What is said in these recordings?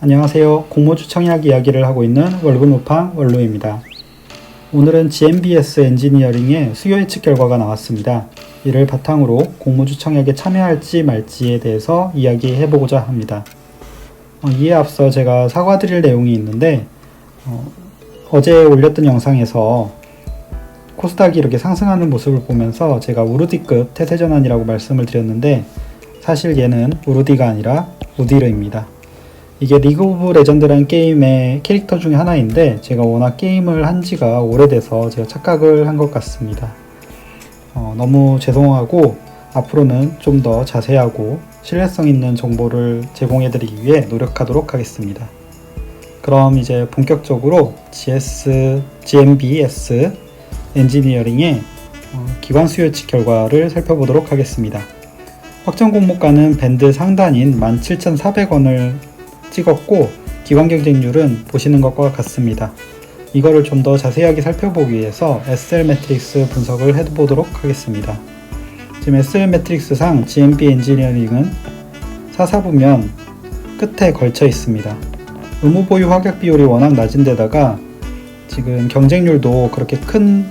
안녕하세요. 공모주 청약 이야기를 하고 있는 월급무팡 원로입니다. 오늘은 GMBS 엔지니어링의 수요 예측 결과가 나왔습니다. 이를 바탕으로 공모주 청약에 참여할지 말지에 대해서 이야기해 보고자 합니다. 어, 이에 앞서 제가 사과드릴 내용이 있는데 어, 제 올렸던 영상에서 코스닥이 이렇게 상승하는 모습을 보면서 제가 우르디급 태세전환이라고 말씀을 드렸는데 사실 얘는 우르디가 아니라 우디르입니다. 이게 리그 오브 레전드라는 게임의 캐릭터 중에 하나인데 제가 워낙 게임을 한 지가 오래돼서 제가 착각을 한 것 같습니다. 어, 너무 죄송하고 앞으로는 좀 더 자세하고 신뢰성 있는 정보를 제공해드리기 위해 노력하도록 하겠습니다. 그럼 이제 본격적으로 GS, GMBS 엔지니어링의 어, 기관 수요 예측 결과를 살펴보도록 하겠습니다. 확정 공모가는 밴드 상단인 17,400원을 찍었고 기관 경쟁률은 보시는 것과 같습니다. 이거를 좀 더 자세하게 살펴보기 위해서 SL 매트릭스 분석을 해보도록 하겠습니다. 지금 SL 매트릭스상 GMB 엔지니어링은 사사부면 끝에 걸쳐 있습니다. 의무 보유 확약 비율이 워낙 낮은 데다가 지금 경쟁률도 그렇게 큰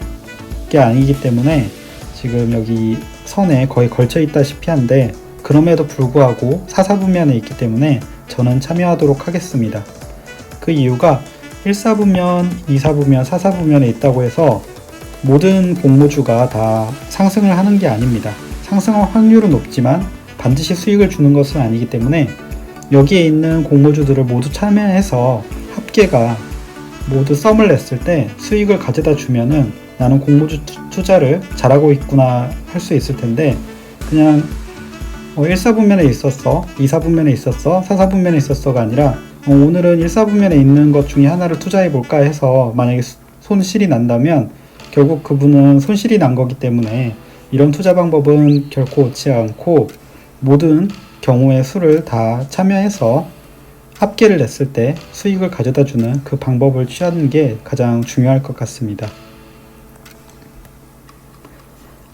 게 아니기 때문에 지금 여기 선에 거의 걸쳐 있다시피 한데 그럼에도 불구하고 사사부면에 있기 때문에 저는 참여하도록 하겠습니다. 그 이유가 1사부면, 2사부면, 4사부면에 있다고 해서 모든 공모주가 다 상승을 하는 게 아닙니다. 상승할 확률은 높지만 반드시 수익을 주는 것은 아니기 때문에 여기에 있는 공모주들을 모두 참여해서 합계가 모두 썸을 냈을 때 수익을 가져다 주면은 나는 공모주 투- 투자를 잘하고 있구나 할 수 있을 텐데 그냥 어, 1사분면에 있었어, 2사분면에 있었어, 4사분면에 있었어가 아니라 어, 오늘은 1사분면에 있는 것 중에 하나를 투자해 볼까 해서 만약에 수- 손실이 난다면 결국 그분은 손실이 난 거기 때문에 이런 투자 방법은 결코 옳지 않고 모든 경우의 수를 다 참여해서 합계를 냈을 때 수익을 가져다 주는 그 방법을 취하는 게 가장 중요할 것 같습니다.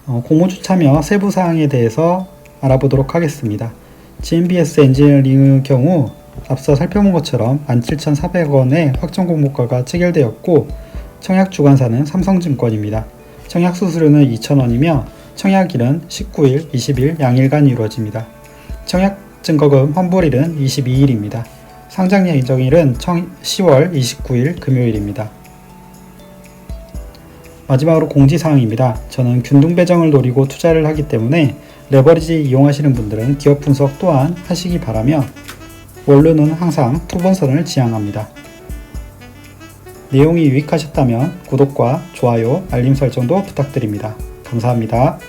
어, 공모주 참여 세부 사항에 대해서 알아보도록 하겠습니다. GMBS 엔지니어링의 경우 앞서 살펴본 것처럼 17,400원의 확정 공모가가 체결되었고 청약 주관사는 삼성증권입니다. 청약 수수료는 2,000원이며 청약일은 19일, 20일 양일간 이루어집니다. 청약 증거금 환불일은 22일입니다. 상장 예정일은 10월 29일 금요일입니다. 마지막으로 공지사항입니다. 저는 균등 배정을 노리고 투자를 하기 때문에 레버리지 이용하시는 분들은 기업 분석 또한 하시기 바라며 원료는 항상 투번선을 지향합니다. 내용이 유익하셨다면 구독과 좋아요, 알림 설정도 부탁드립니다. 감사합니다.